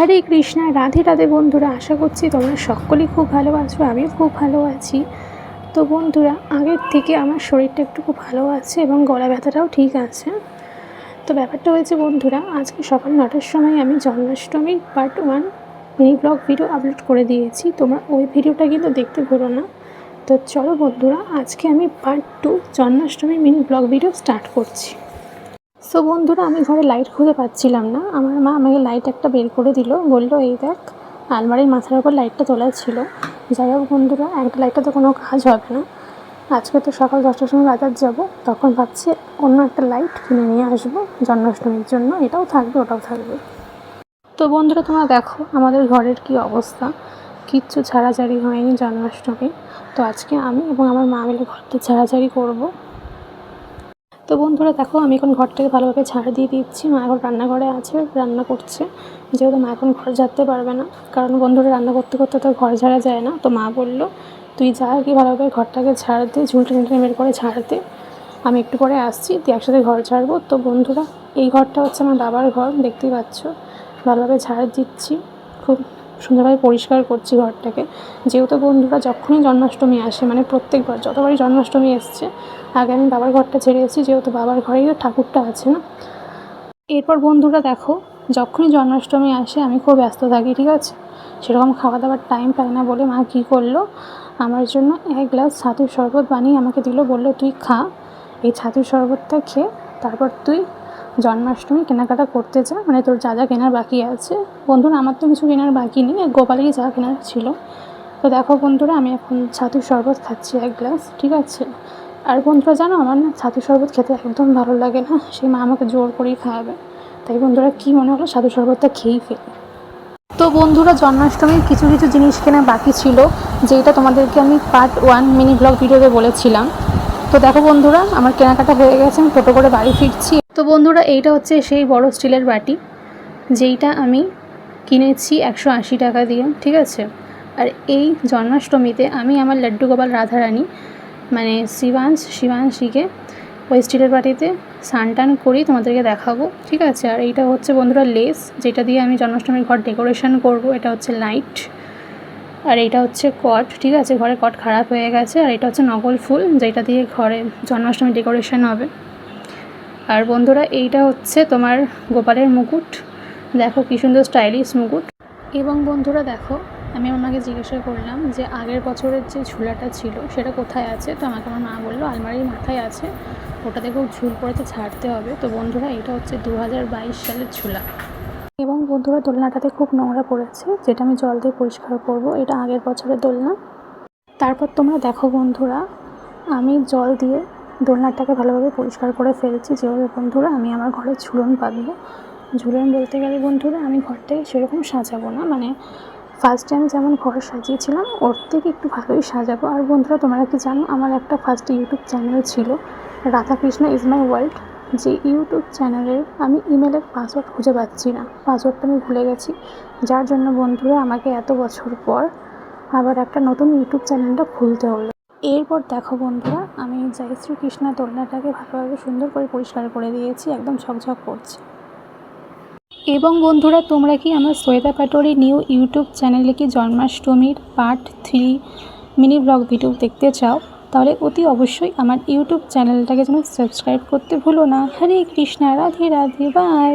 হরে কৃষ্ণা, রাধে রাধে বন্ধুরা, আশা করছি তোমরা সকলেই খুব ভালো আছো, আমিও খুব ভালো আছি। তো বন্ধুরা, আগের থেকে আমার শরীরটা একটু খুব ভালো আছে এবং গলা ব্যথাটাও ঠিক আছে। তো ব্যাপারটা হয়েছে বন্ধুরা, আজকে সকাল নটার সময় আমি জন্মাষ্টমীর part one mini blog video upload করে দিয়েছি। তোমরা ওই ভিডিওটা কিন্তু দেখতে ভুলো না। তো চলো বন্ধুরা, আজকে আমি পার্ট টু জন্মাষ্টমীর মিনি ব্লগ ভিডিও স্টার্ট করছি। সো বন্ধুরা, আমি ঘরে লাইট খুঁজে পাচ্ছিলাম না। আমার মা আমাকে লাইট একটা বের করে দিল। বলল, এই দেখ, আলমারির মাথার উপর লাইটটা তোলা ছিল। যাই হোক বন্ধুরা, একটা লাইটটা তো কোনো কাজ হবে না। আজকে তো সকাল দশটার সময় বাজার যাব। তখন ভাবছি, অন্য একটা লাইট কিনে নিয়ে আসব জন্মাষ্টমীর জন্য। এটাও থাকবে, ওটাও থাকবে। তো বন্ধুরা, তোমরা দেখো, আমাদের ঘরের কি অবস্থা। কিচ্ছু ছাড়াছাড়ি হয়নি জন্মাষ্টমী। তো আজকে আমি এবং আমার মা মিলে ঘরটা ছাড়াছাড়ি করব। তো বন্ধুরা দেখো, আমি এখন ঘরটাকে ভালোভাবে ঝাড় দিয়ে দিচ্ছি। মা এখন রান্নাঘরে আছে, রান্না করছে। যেহেতু মা এখন ঘর ঝাড়তে পারবে না, কারণ বন্ধুরা রান্না করতে করতে তো ঘর ঝাড়া যায় না। তো মা বলল, তুই যা কি ভালোভাবে ঘরটাকে ঝাড় দে, ঝুলটে ঝুলটে বের করে ঝাড় দে। আমি একটু পরে আসছি, তুই একসাথে ঘর ঝাড়বো। তো বন্ধুরা, এই ঘরটা হচ্ছে আমার বাবার ঘর, দেখতেই পাচ্ছ। ভালোভাবে ঝাড় দিচ্ছি, খুব সুন্দরভাবে পরিষ্কার করছি ঘরটাকে। যেহেতু বন্ধুরা যখনই জন্মাষ্টমী আসে মানে প্রত্যেকবার যতবারই জন্মাষ্টমী এসছে, আগে আমি বাবার ঘরটা ছেড়ে এসেছি, যেহেতু বাবার ঘরেই ঠাকুরটা আছে না। এরপর বন্ধুরা দেখো, যখনই জন্মাষ্টমী আসে, আমি খুব ব্যস্ত থাকি, ঠিক আছে? সেরকম খাওয়া দাওয়ার টাইম পাই না বলে মা কী করল? আমার জন্য এক গ্লাস ছাতুর শরবত বানিয়ে আমাকে দিল, বলল, তুই খা। এই ছাতুর শরবতটা খেয়ে তারপর তুই জন্মাষ্টমী, কেনাকাটা করতে যা মানে তোর যা যা কেনার বাকি আছে। বন্ধুরা, আমার তো কিছু কেনার বাকি নেই গোপালেরই যা কেনার ছিল। তো দেখো বন্ধুরা, আমি এখন ছাতুর শরবত খাচ্ছি এক গ্লাস, ঠিক আছে? আর বন্ধুরা, জানো আমার না ছাতু শরবত খেতে একদম ভালো লাগে না, সেই মা আমাকে জোর করেই খাওয়াবে। তাই বন্ধুরা, কী মনে হলো ছাতু শরবতটা খেয়েই ফেলি? তো বন্ধুরা, জন্মাষ্টমীর কিছু কিছু জিনিস কেনা বাকি ছিল যেটা তোমাদেরকে আমি পার্ট ওয়ান মিনি ব্লগ ভিডিওতে বলেছিলাম। তো দেখো বন্ধুরা, আমার কেনাকাটা হয়ে গেছে, আমি টোটো করে বাড়ি ফিরছি। তো বন্ধুরা, এইটা হচ্ছে সেই বড় স্টিলের বাটি, যেইটা আমি কিনেছি একশো আশি টাকা দিয়ে, ঠিক আছে? আর এই জন্মাষ্টমীতে আমি আমার লাড্ডু গোপাল রাধারানী মানে শিবাংশ, শিবাংশীকে ওই স্টিলের বাটিতে স্নান টান করি তোমাদেরকে দেখাবো, ঠিক আছে? আর এইটা হচ্ছে বন্ধুরা লেস, যেটা দিয়ে আমি জন্মাষ্টমীর ঘর ডেকোরেশন করব, এটা হচ্ছে লাইট। আর এইটা হচ্ছে কট, ঠিক আছে? ঘরে কট খারাপ হয়ে গেছে, আর এটা হচ্ছে নকল ফুল, যেটা দিয়ে ঘরে জন্মাষ্টমী ডেকোরেশন হবে। আর বন্ধুরা, এইটা হচ্ছে তোমার গোপালের মুকুট। দেখো কী সুন্দর স্টাইলিশ মুকুট। এবং বন্ধুরা, দেখো, আমি মাকে জিজ্ঞাসা করলাম যে আগের বছরের যে ঝুলাটা ছিল, সেটা কোথায় আছে? তো আমাকে আমার মা বলল, আলমারির মাথায় আছে। ওটা দেখো ঝুল পড়েতে ছাড়তে হবে। তো বন্ধুরা এটা হচ্ছে দু হাজার বাইশ সালের ঝুলা। এবং বন্ধুরা, দোলনাটাতে খুব নোংরা পড়েছে, যেটা আমি জল দিয়ে পরিষ্কার করব। এটা আগের বছরের দোলনা। তারপর তোমরা দেখো বন্ধুরা, আমি জল দিয়ে দোলনাটাকে ভালোভাবে পরিষ্কার করে ফেলছি। যেভাবে বন্ধুরা, আমি আমার ঘরে ঝুলন পাতবো ঝুলন বলতে গেলে, বন্ধুরা, আমি ঘরটাকে সেরকম সাজাবো না। মানে ফার্স্টে আমি যেমন ঘর সাজিয়েছিলাম, ওর থেকে একটু ভালোই সাজাবো। আর বন্ধুরা, তোমরা কি জানো, আমার একটা ফার্স্ট ইউটিউব চ্যানেল ছিল, রাধাকৃষ্ণ ইজ মাই ওয়ার্ল্ড যে ইউটিউব চ্যানেলের আমি ইমেলের পাসওয়ার্ড খুঁজে পাচ্ছি না। পাসওয়ার্ডটা আমি ভুলে গেছি। যার জন্য, বন্ধুরা, আমাকে এত বছর পর আবার একটা নতুন ইউটিউব চ্যানেলটা খুলতে হলো। এরপর দেখো বন্ধুরা, আমি জয় শ্রীকৃষ্ণ দোলনাটাকে ভালোভাবে সুন্দর করে পরিষ্কার করে দিয়েছি, একদম ঝকঝক করছে। এবং বন্ধুরা, তোমরা কি আমার শ্বেতা পাটোরি নিউ ইউটিউব চ্যানেলে কি জন্মাষ্টমীর part three mini blog video দেখতে চাও? তাহলে অতি অবশ্যই আমার ইউটিউব চ্যানেলটাকে যেন সাবস্ক্রাইব করতে ভুলো না। হরে কৃষ্ণা, রাধে রাধে, বাই।